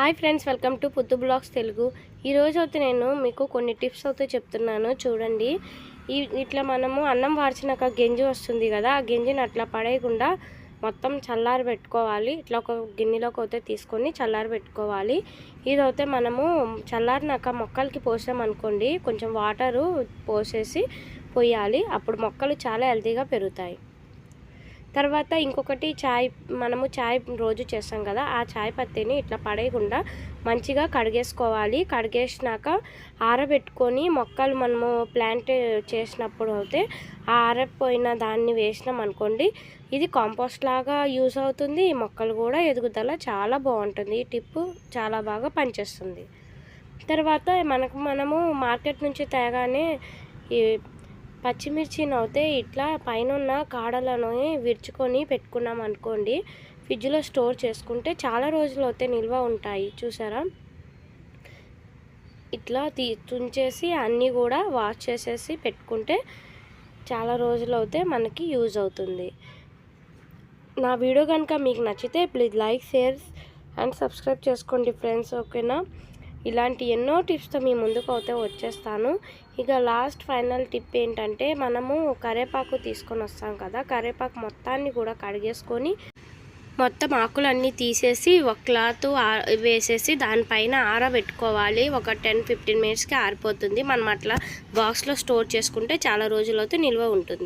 Hi friends welcome to Puttu vlogs Telugu. ఈరోజు అయితే నేను మీకు కొన్ని టిప్స్ అయితే చెప్తున్నాను. చూడండి. ఈ ఇట్లా మనము అన్నం వార్చినాక గెంజి వస్తుంది కదా ఆ గెంజిని అట్లా పడేయకుండా మొత్తం చల్లారి పెట్టుకోవాలి. ఇట్లా ఒక గిన్నెలోకి అయితే తీసుకొని చల్లారి పెట్టుకోవాలి. ఇదైతే మనము చల్లారినాక మొక్కలకి పోసామనుకోండి కొంచెం వాటరు పోసేసి పోయాలి. అప్పుడు మొక్కలు చాలా హెల్తీగా పెరుగుతాయి. తర్వాత ఇంకొకటి చాయ్ మనము చాయ్ రోజు చేస్తాం కదా ఆ చాయ్ పత్తిని ఇట్లా పడేయకుండా మంచిగా కడిగేసుకోవాలి. కడిగేసినాక ఆరబెట్టుకొని మొక్కలు మనము ప్లాంట్ చేసినప్పుడు అయితే ఆ ఆరపోయిన దాన్ని వేసినాం అనుకోండి ఇది కాంపోస్ట్ లాగా యూజ్ అవుతుంది. ఈ మొక్కలు కూడా ఎదుగుదల చాలా బాగుంటుంది. ఈ టిప్పు చాలా బాగా పనిచేస్తుంది. తర్వాత మనకు మనము మార్కెట్ నుంచి తేగానే ఈ పచ్చిమిర్చిని అయితే ఇట్లా పైన ఉన్న కాడలను విరుచుకొని పెట్టుకున్నాం అనుకోండి ఫ్రిడ్జ్లో స్టోర్ చేసుకుంటే చాలా రోజులు అయితే నిల్వ ఉంటాయి. చూసారా? ఇట్లా తీ తుంచేసి అన్నీ కూడా వాష్ చేసేసి పెట్టుకుంటే చాలా రోజులు అయితే మనకి యూజ్ అవుతుంది. నా వీడియో కనుక మీకు నచ్చితే please like share and subscribe చేసుకోండి ఫ్రెండ్స్ ఓకేనా? ఇలాంటి ఎన్నో టిప్స్తో మీ ముందుకు అయితే వచ్చేస్తాను. ఇక లాస్ట్ ఫైనల్ టిప్ ఏంటంటే మనము కరేపాకు తీసుకొని వస్తాం కదా కరేపాకు మొత్తాన్ని కూడా కడిగేసుకొని మొత్తం ఆకులన్నీ తీసేసి ఒక క్లాత్ వేసేసి దానిపైన ఆరబెట్టుకోవాలి. ఒక టెన్ ఫిఫ్టీన్ మినిట్స్కి ఆరిపోతుంది. మనం అట్లా బాక్స్లో స్టోర్ చేసుకుంటే చాలా రోజులైతే నిల్వ ఉంటుంది.